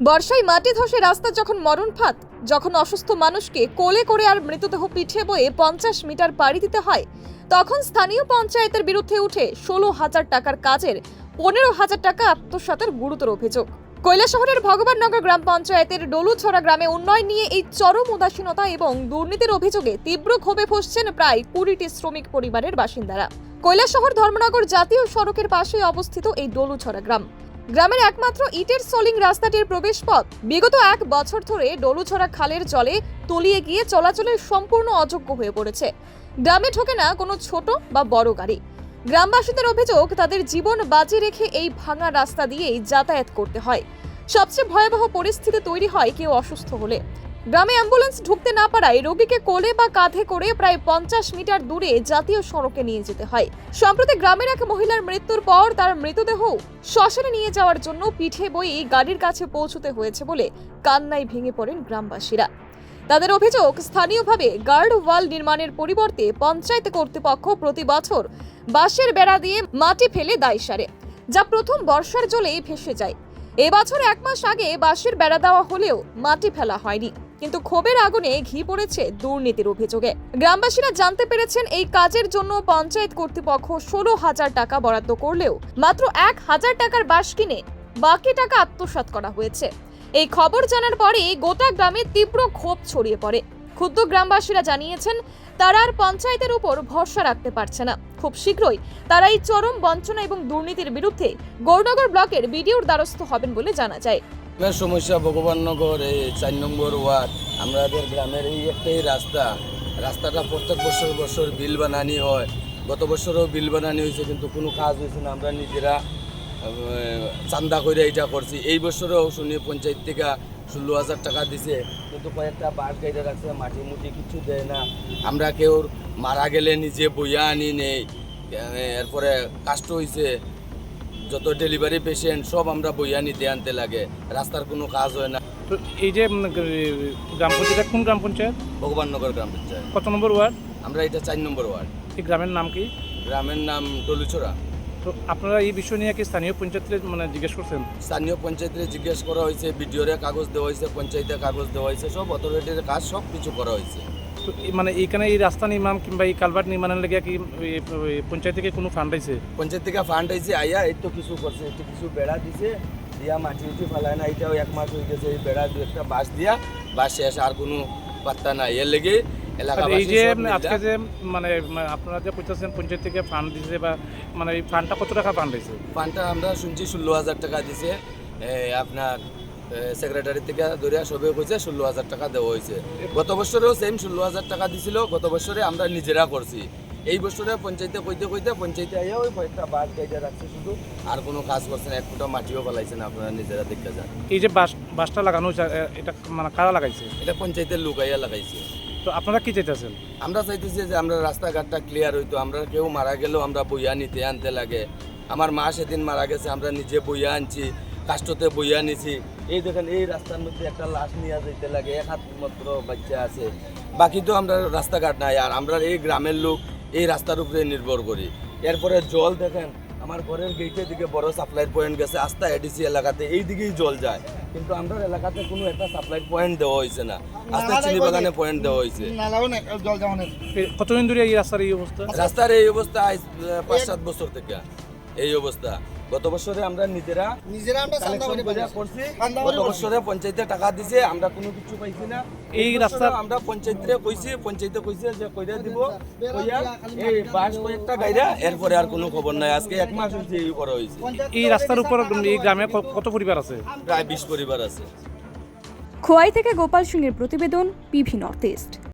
বর্ষায় মাটি ধসে রাস্তা যখন মরণ ফাঁদ, যখন অসুস্থ মানুষকে কোলে করে আর মৃতদেহ পিঠে বয়ে পঞ্চাশ মিটার পাড়ি দিতে হয়, তখন স্থানীয় পঞ্চায়েতের বিরুদ্ধে উঠে ষোলো হাজার টাকার কাজের পনেরো হাজার টাকা আত্মসাতের গুরুতর অভিযোগ। কৈলাসহরের ভগবাননগর গ্রাম পঞ্চায়েতের ডলুছড়া গ্রামে উন্নয়ন নিয়ে এই চরম উদাসীনতা এবং দুর্নীতির অভিযোগে তীব্র ক্ষোভে ফসছেন প্রায় কুড়িটি শ্রমিক পরিবারের বাসিন্দারা। কৈলাসহর ধর্মনগর জাতীয় সড়কের পাশে অবস্থিত এই ডলুছড়া গ্রাম। গ্রামের একমাত্র ইটের সোলিং রাস্তাটির প্রবেশ পথ বিগত এক বছর ধরে ডলুছড়া খালের জলে তলিয়ে গিয়ে চলাচলের সম্পূর্ণ অযোগ্য হয়ে পড়েছে। গ্রামে ঢোকে না কোনো ছোট বা বড় গাড়ি। গ্রামবাসীদের অভিযোগ, তাদের জীবন বাজি রেখে এই ভাঙা রাস্তা দিয়েই যাতায়াত করতে হয়। সবচেয়ে ভয়াবহ পরিস্থিতি তৈরি হয় কেউ অসুস্থ হলে। গ্রামে অ্যাম্বুলেন্স ঢুকতে না পারায় রোগীকে কোলে বা কাঁধে করে প্রায় পঞ্চাশ মিটার দূরে জাতীয় সড়কে নিয়ে যেতে হয়। সম্প্রতি গ্রামের এক মহিলার মৃত্যুর পর তার মৃতদেহ শ্মশানে নিয়ে যাওয়ার জন্য পিঠে বই গাড়ির কাছে পৌঁছতে হয়েছে বলে কান্নায় ভেঙে পড়েন গ্রামবাসীরা। তাদের অভিযোগ, স্থানীয়ভাবে গার্ড ওয়াল নির্মাণের পরিবর্তে পঞ্চায়েত কর্তৃপক্ষ প্রতি বছর বাঁশের বেড়া দিয়ে মাটি ফেলে দায় সারে, যা প্রথম বর্ষার জলেই ভেসে যায়। এবছর এক মাস আগে বাঁশের বেড়া দেওয়া হলেও মাটি ফেলা হয়নি। কিন্তু ক্ষোভের আগুনে ঘি পড়েছে দুর্নীতির অভিযোগে। গ্রামবাসীরা জানতে পেরেছেন এই কাজের জন্য পঞ্চায়েত কর্তৃপক্ষ ষোলো হাজার টাকা বরাদ্দ করলেও মাত্র এক হাজার টাকার বাস কিনে বাকি টাকা আত্মসাৎ করা হয়েছে। এই খবর জানার পরে গোটা গ্রামে তীব্র ক্ষোভ ছড়িয়ে পড়ে। ক্ষুদ্র গ্রামবাসীরা জানিয়েছেন, তারা আর পঞ্চায়েতের উপর ভরসা রাখতে পারছে না। খুব শীঘ্রই তারা এই চরম বঞ্চনা এবং দুর্নীতির বিরুদ্ধে গৌরনগর ব্লকের বিডিওর দ্বারস্থ হবেন বলে জানা যায়। গ্রামের সমস্যা ভগবাননগর এই চার নম্বর ওয়ার্ড। আমাদের গ্রামের এই একটাই রাস্তা। রাস্তাটা প্রত্যেক বছর বছর বিল বানানি হয়। গত বছরও বিল বানানি হয়েছে, কিন্তু কোনো কাজ হয়েছে না। আমরা নিজেরা চান্দা করে এটা করছি। এই বছরও শুনি পঞ্চায়েত থেকে ষোলো হাজার টাকা দিছে, কিন্তু কয়েকটা বাস গাইডে রাখছে, মাটি মুটি কিছু দেয় না। আমরা কেউ মারা গেলে নিজে বইয়া আনি নেই। এরপরে কাষ্ট হয়েছে যত ডেলিভারি পেশেন্ট সব আমরা বইয়া নিতে আনতে লাগে। রাস্তার কোনো কাজ হয় না। তো এই যে গ্রাম পঞ্চায়েত কোন গ্রাম পঞ্চায়েত? ভগবাননগর গ্রাম পঞ্চায়েত। কত নম্বর ওয়ার্ড? আমরা এটা চার নম্বর ওয়ার্ড। এই গ্রামের নাম কি? গ্রামের নাম ডলুচড়া তো আপনারা এই বিষয় নিয়ে কি স্থানীয় পঞ্চায়েতের মানে জিজ্ঞেস করছেন? স্থানীয় পঞ্চায়েতে জিজ্ঞেস করা হয়েছে বিডিওরে কাগজ দেওয়া হয়েছে পঞ্চায়েতে কাগজ দেওয়া হয়েছে সব অথরিটির কাজ সব কিছু করা হয়েছে। মানে এইখানে এই রাস্তা নির্মাণ কিংবা এই কালভার্ট নির্মাণের লেগে কি পঞ্চায়েত থেকে কোনো ফান্ড আছে পঞ্চায়েত থেকে ফান্ড হয়েছে আইয়া এই তো কিছু করছে একটু কিছু বেড়া দিছে দিয়া মাটি উঠি ফেলায় না এটাও এক মাস হয়ে গেছে এই বেড়া দু একটা বাঁশ দিয়া বাঁশ শেষ আর কোনো পাত্তা নাই। এর লেগে এই যে সব আজকে যে মানে আপনারা যে করতেছেন পঞ্চায়েত থেকে ফান্ড দিছে বা মানে এই ফান্ডটা কত টাকা ফান্ড হয়েছে ফান্ডটা আমরা শুনছি ষোলো হাজার টাকা দিছে আপনার সেক্রেটারি থেকে ধরে সবে কইছে ষোলো হাজার টাকা দেওয়া হয়েছে গত বছরেও সেম ষোলো হাজার টাকা দিছিল গত বছরে আমরা নিজেরা করছি। এই বছরে পঞ্চায়েতে কইতে কইতে পঞ্চায়েতে আইয়া ওই কয়েকটা বাস গাইডে রাখছে শুধু আর কোনো কাজ করছে না এক ফুটা মাটিও ফেলাইছে না আপনারা নিজেরা দেখতে যান। এই যে বাস বাসটা লাগানো হয়েছে এটা মানে কারা লাগাইছে? এটা পঞ্চায়েতের লোক আইয়া লাগাইছে। তো আপনারা কি চাইতেছেন? আমরা চাইতেছি যে আমরা রাস্তাঘাটটা ক্লিয়ার হইতো আমরা কেউ মারা গেলেও আমরা বইয়া নিতে আনতে লাগে। আমার মা সেদিন মারা গেছে আমরা নিজে বইয়া আনছি। কাষ্টতে বইয়া নিছি। এই দেখেন এই রাস্তার মধ্যে একটা লাশ নিয়ে যেতে লাগে এক হাত মাত্র বাচ্চা আছে। বাকি তো আমরা রাস্তাঘাট নাই আর আমরা এই গ্রামের লোক এই রাস্তার উপরে নির্ভর করি। এরপরে জল দেখেন আমার ঘরের গেটের দিকে বড় সাপ্লাই পয়েন্ট গেছে আস্তা এডিসি এলাকাতে এই দিকেই জল যায়। কিন্তু আমরা এলাকাতে কোনো একটা সাপ্লাই পয়েন্ট দেওয়া হয়েছে না। আস্তা চিনি বাগানে পয়েন্ট দেওয়া হয়েছে কতদিন ধরে এই রাস্তার এই অবস্থা? রাস্তার এই অবস্থা পাঁচ সাত বছর থেকে এই অবস্থা। গত বছরে আমরা নিজেরা আমরা। করছি। গত। বছরে পঞ্চায়েতে টাকা দিছে আমরা কোনো কিছু পাইছি না। এই রাস্তা আমরা পঞ্চায়েতে কইছি পঞ্চায়েতে কইছে যে কইরা দিব কইয়া এই বাস কয়েকটা গাইরা এরপরে আর কোনো খবর নাই। আজকে এক মাস হয়েছে এই করা হয়েছে এই রাস্তার উপর এই গ্রামে কত পরিবার আছে? প্রায় বিশ পরিবার আছে। খোয়াই থেকে গোপাল সিংয়ের প্রতিবেদন পিভি নর্থ ইস্ট।